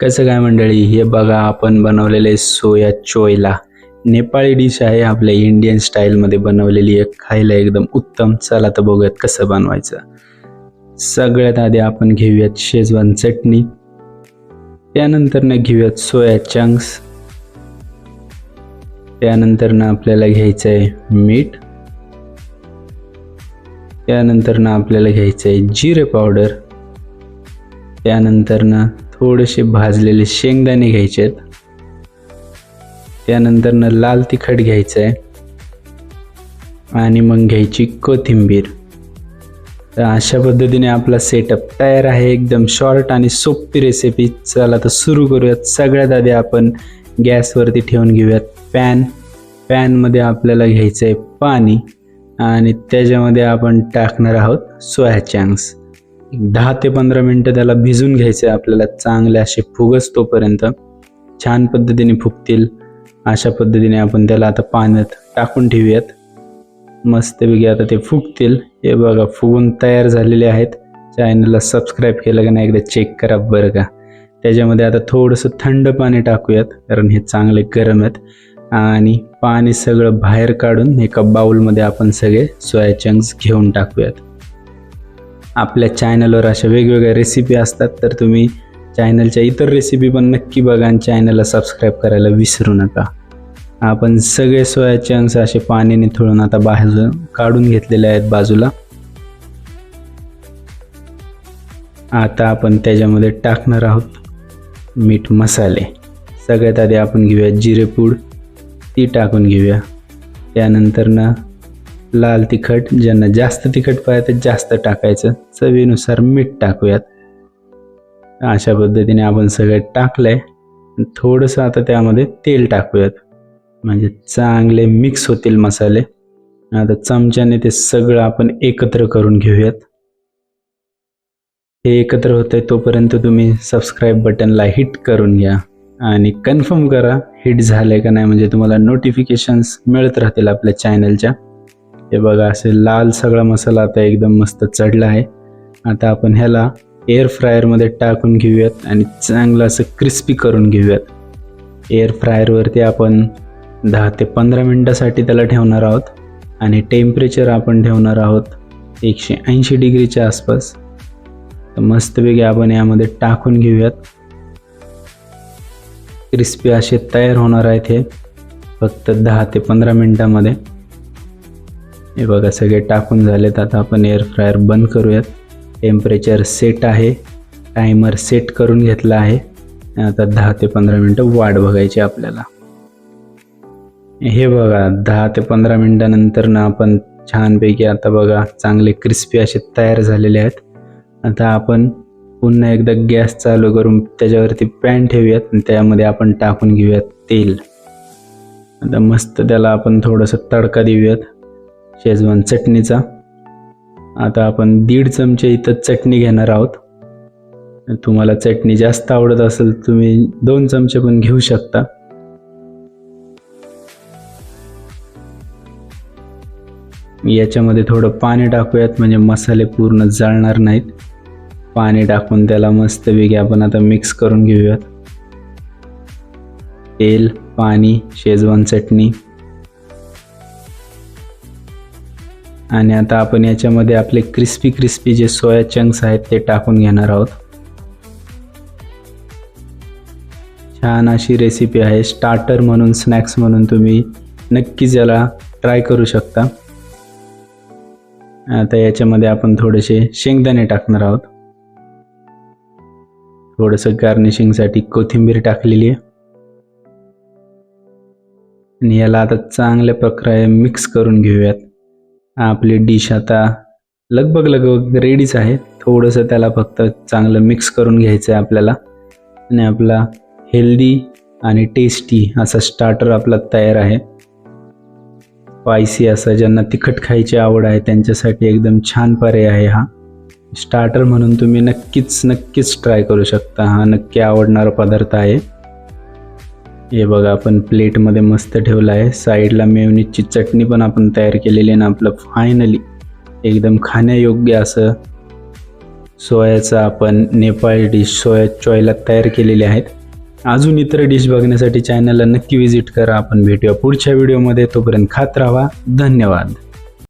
कसं काय मंडळी? हे बघा आपण बनवलेले सोया चोयला. नेपाळी डिश आहे आपल्या इंडियन स्टाईलमध्ये बनवलेली आहे खायला एकदम उत्तम. चला तर बघूयात कसं बनवायचं. सगळ्यात आधी आपण घेऊयात शेजवान चटणी. त्यानंतर घेऊयात सोया चंक्स त्यानंतर ना आपल्याला घ्यायचं आहे मीठ. त्यानंतर ना आपल्याला घ्यायचं आहे जिरे पावडर. त्यानंतर ना थोडेसे भाजलेले शेंगदाणे घ्यायचे आहेत. त्यानंतरनं लाल तिखट घ्यायचं आहे आणि मग घ्यायची कोथिंबीर. तर अशा पद्धतीने आपला सेटअप तयार आहे. एकदम शॉर्ट आणि सोपी रेसिपी चला तर सुरू करूयात. सगळ्यात आधी आपण गॅसवरती ठेवून घेऊयात पॅन पॅनमध्ये आपल्याला घ्यायचं आहे पाणी. आणि त्याच्यामध्ये आपण टाकणार आहोत सोया चँक्स दहा ते पंधरा मिनटं त्याला भिजून घ्यायचे आहे आपल्याला चांगले असे फुगस तोपर्यंत. छान पद्धतीने फुगतील. अशा पद्धतीने आपण त्याला आता पाण्यात टाकून ठेवूयात. मस्तपैकी आता ते फुगतील. हे बघा फुगून तयार झालेले आहेत. चॅनलला सबस्क्राईब केलं का नाही एकदा चेक करा बरं का. त्याच्यामध्ये आता थोडंसं थंड पाणी टाकूयात कारण हे चांगले गरम आहेत. आणि पाणी सगळं बाहेर काढून एका बाउलमध्ये आपण सगळे सोया चंक्स घेऊन टाकूयात. आपल्या चॅनलवर अशा वेगवेगळ्या रेसिपी असतात तर तुम्ही चॅनलच्या इतर रेसिपी पण नक्की बघा आणि चॅनलला सबस्क्राईब करायला विसरू नका. आपण सगळे सोया चंक्स असे पाण्याने थोडून आता बाहेर काढून घेतलेले आहेत बाजूला. आता आपण त्याच्यामध्ये टाकणार आहोत मीठ मसाले. सगळ्यात आधी आपण घेऊया जिरेपूड ती टाकून घेऊया. त्यानंतर ना लाल तिखट ज्यांना जास्त तिखट पाहिजे तर जास्त टाकायचं. चवीनुसार मीठ टाकूयात. अशा पद्धतीने आपण सगळं टाकलंय. थोडंसं आता त्यामध्ये तेल टाकूयात. म्हणजे चांगले मिक्स होतील मसाले. आता चमच्याने ते सगळं आपण एकत्र करून घेऊयात. हे एकत्र होतंय तोपर्यंत तुम्ही सबस्क्राईब बटनला हिट करून घ्या. आणि कन्फर्म करा हिट झालंय का नाही म्हणजे तुम्हाला नोटिफिकेशन्स मिळत राहतील आपल्या चॅनलच्या हे बघा असे लाल सगळा मसाला आता एकदम मस्त चढला आहे. आता आपण ह्याला एअर फ्रायरमध्ये टाकून घेऊयात आणि चांगलं असं क्रिस्पी करून घेऊयात. एअर फ्रायरवरती आपण दहा ते पंधरा मिनटासाठी त्याला ठेवणार आहोत आणि टेम्परेचर आपण ठेवणार आहोत एकशे ऐंशी डिग्रीच्या आसपास. तर मस्तपैकी आपण यामध्ये टाकून घेऊयात. क्रिस्पी असे तयार होणार आहेत हे फक्त दहा ते पंधरा मिनटामध्ये. हे बघा सगळे टाकून झालेत. आता आपण एअर फ्रायर बंद करूयात. टेम्परेचर सेट आहे. टायमर सेट करून घेतला आहे. आता दहा ते पंधरा मिनटं वाट बघायची आपल्याला. हे बघा दहा ते पंधरा मिनटानंतर ना आपण छानपैकी आता बघा चांगले क्रिस्पी असे तयार झालेले आहेत. आता आपण पुन्हा एकदा गॅस चालू करून त्याच्यावरती पॅन ठेवूयात आणि त्यामध्ये आपण टाकून घेऊयात तेल. आता मस्त त्याला आपण थोडंसं तडका देऊयात. शेजवान चटणीचा. आता आपण दीड चमचे इथं चटणी घेणार आहोत. तुम्हाला चटणी जास्त आवडत असेल तुम्ही दोन चमचे पण घेऊ शकता. याच्यामध्ये थोडं पाणी टाकूयात म्हणजे मसाले पूर्ण जळणार नाहीत. पाणी टाकून त्याला मस्तपैकी आपण आता मिक्स करून घेऊयात. तेल पाणी शेजवान चटणी. आणि आता आपण याच्यामध्ये आपले क्रिस्पी क्रिस्पी जे सोया चंक्स आहेत ते टाकून घेणार आहोत. छान अशी रेसिपी आहे. स्टार्टर म्हणून स्नॅक्स म्हणून तुम्ही नक्कीच याला ट्राय करू शकता. आता याच्यामध्ये आपण थोडेसे शेंगदाणे टाकणार आहोत. थोडंसं गार्निशिंगसाठी कोथिंबीर टाकलेली आहे. आणि याला आता चांगल्या प्रकारे मिक्स करून घेऊयात. आपली डिश आता लगभग लगभग रेडीच आहे. थोडंसं त्याला फक्त चांगलं मिक्स करून घ्यायचं आहे आपल्याला. आणि आपला हेल्दी आणि टेस्टी असा स्टार्टर आपला तयार आहे. स्पायसी असं ज्यांना तिखट खायची आवड आहे त्यांच्यासाठी एकदम छान पर्याय आहे हा. स्टार्टर म्हणून तुम्ही नक्कीच नक्कीच ट्राय करू शकता. हा नक्की आवडणारा पदार्थ आहे. हे बघा आपण प्लेटमध्ये मस्त ठेवलं आहे. साईडला मेवनीची चटणी पण आपण तयार केलेली आहे ना आपलं. फायनली एकदम खाण्यायोग्य असं सोयाचा आपण नेपाळी डिश सोया चॉयला तयार केलेले आहेत. अजून इतर डिश बघण्यासाठी चॅनलला नक्की विजिट करा. आपण भेटूया पुढच्या व्हिडिओमध्ये तोपर्यंत खात राहा. धन्यवाद.